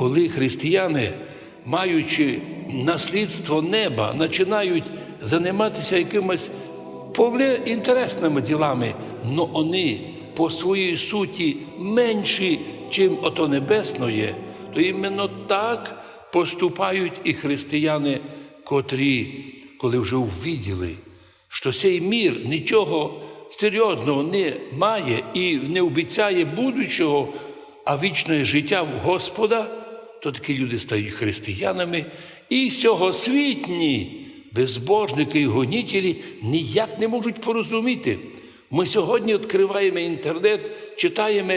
коли християни, маючи наслідство неба, починають займатися якимось повне інтересними ділами, але вони по своїй суті менші, чим ото небесноє, то іменно так поступають і християни, котрі, коли вже увиділи, що цей мір нічого серйозного не має і не обіцяє будущого, а вічне життя Господа, то такі люди стають християнами, і сьогосвітні безбожники і гонітелі ніяк не можуть порозуміти. Ми сьогодні відкриваємо інтернет, читаємо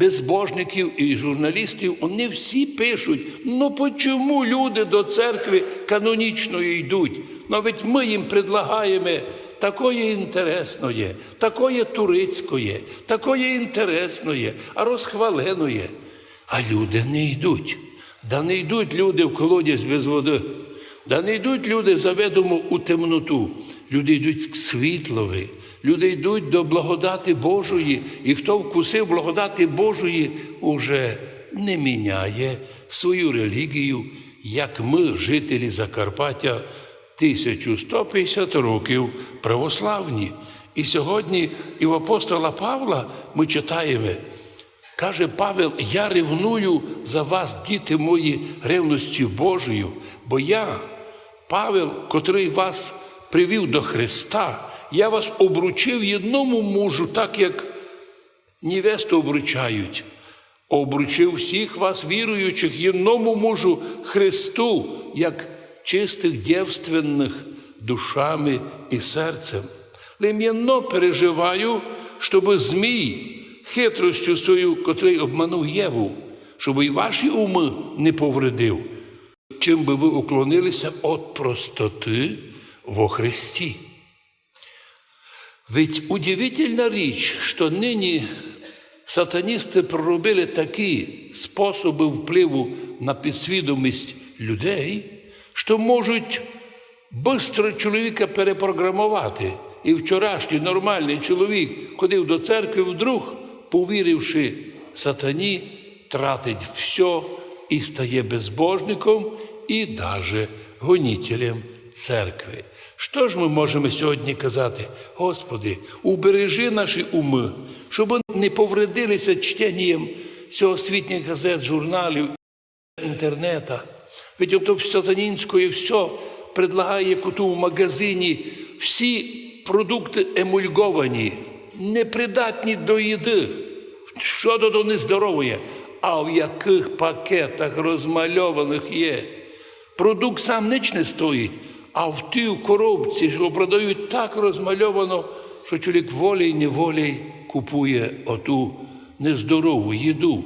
безбожників і журналістів, вони всі пишуть, ну чому люди до церкви канонічної йдуть? Ведь ми їм предлагаємо такое інтересное, такое турицькое, такое інтересное, а розхваленое. А люди не йдуть. Да не йдуть люди в колодязь без води. Да не йдуть люди заведомо у темноту. Люди йдуть к світлові, люди йдуть до благодати Божої, і хто вкусив благодати Божої, уже не міняє свою релігію, як ми, жителі Закарпаття, 1150 років православні. І сьогодні і в апостола Павла ми читаємо, каже Павел, я ревную за вас, діти мої, ревністю Божою, бо я, Павел, котрий вас привів до Христа, я вас обручив одному мужу, так як невесту обручають. Обручив всіх вас, віруючих, одному мужу Христу, як чистих дівственних душами і серцем. Лем'яно переживаю, щоб змій хитростю свою, котрий обманув Єву, щоб і ваші уми не повредив, чим би ви уклонилися від простоти во Христі. Ведь удивительна річ, що нині сатаністи проробили такі способи впливу на підсвідомість людей, що можуть швидко чоловіка перепрограмувати. І вчорашній нормальний чоловік ходив до церкви вдруг, повіривши сатані, тратить все і стає безбожником і навіть гонітелем церкви. Що ж ми можемо сьогодні казати? Господи, убережи наші уми, щоб не повредилися чтенням всеосвітніх газет, журналів, інтернета. Ведь в сатанінської все предлагає куту в магазині всі продукти емульговані, непридатні до їди. Що до нездоров'я, а в яких пакетах розмальованих є. Продукт сам ніч не стоїть, а в тій коробці що продають так розмальовано, що чоловік волей неволей купує оту нездорову їду.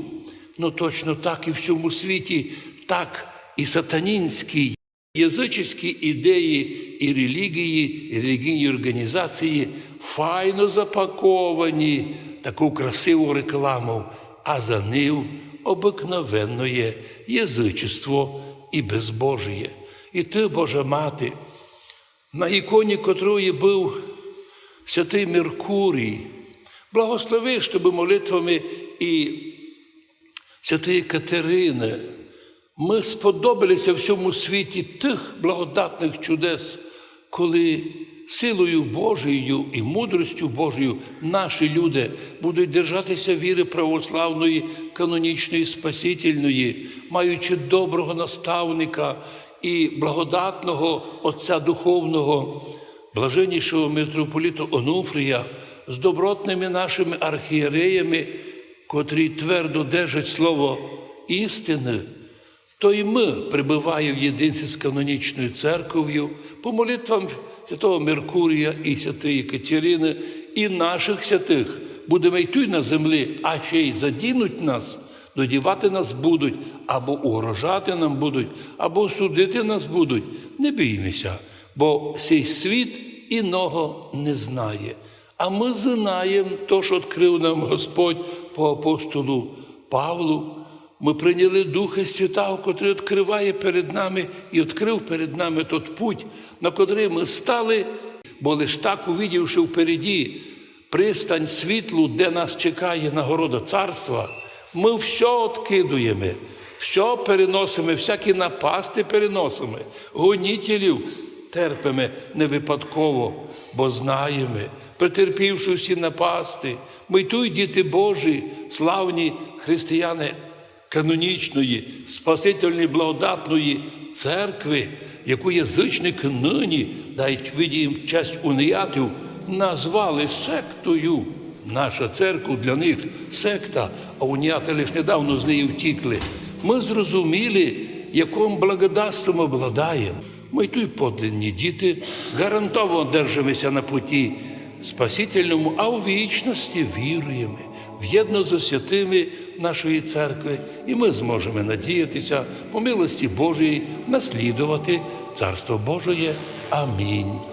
Ну точно так і в всьому світі, так і сатанінські язичні ідеї і релігії, і релігійні організації файно запаковані таку красиву рекламу, а за ним обикновенне язичество і безбожіє. І ти, Божа Мати, на іконі котрої був святий Меркурій, благослови, щоб молитвами і святої Катерини ми сподобалися всьому світі тих благодатних чудес, коли силою Божою і мудростю Божою наші люди будуть держатися віри православної, канонічної, спасительної, маючи доброго наставника і благодатного Отця Духовного, блаженнішого митрополіта Онуфрія, з добротними нашими архієреями, котрі твердо держать слово істини то й ми прибуваємо в єдинці з канонічною церков'ю по молитвам святого Меркурія і святої Катерини, і наших святих будемо йти на землі, а ще й задінуть нас, додівати нас будуть, або угрожати нам будуть, або судити нас будуть. Не біймося, бо цей світ іного не знає. А ми знаємо то, що відкрив нам Господь по апостолу Павлу. Ми прийняли Духа Святого, котрий відкриває перед нами і відкрив перед нами тот путь, на котрий ми стали, бо лиш так, увидівши впереді пристань світлу, де нас чекає нагорода царства, ми все відкидуємо, Все переносимо, всякі напасти переносимо, гонітелів терпимо не випадково, бо знаємо, претерпівши всі напасти, ми й діти Божі, славні християни канонічної, спасительної, благодатної церкви, яку язичники нині, дають виді їм честь уніятів, назвали сектою. Наша церква для них секта, а уніяти лише недавно з неї втікли. Ми зрозуміли, яким благодатством обладаємо. Ми тут подлинні діти гарантовано держимося на путі спасительному, а у вічності віруємо в єдно з святими нашої церкви, і ми зможемо надіятися по милості Божої наслідувати Царство Божоє. Амінь.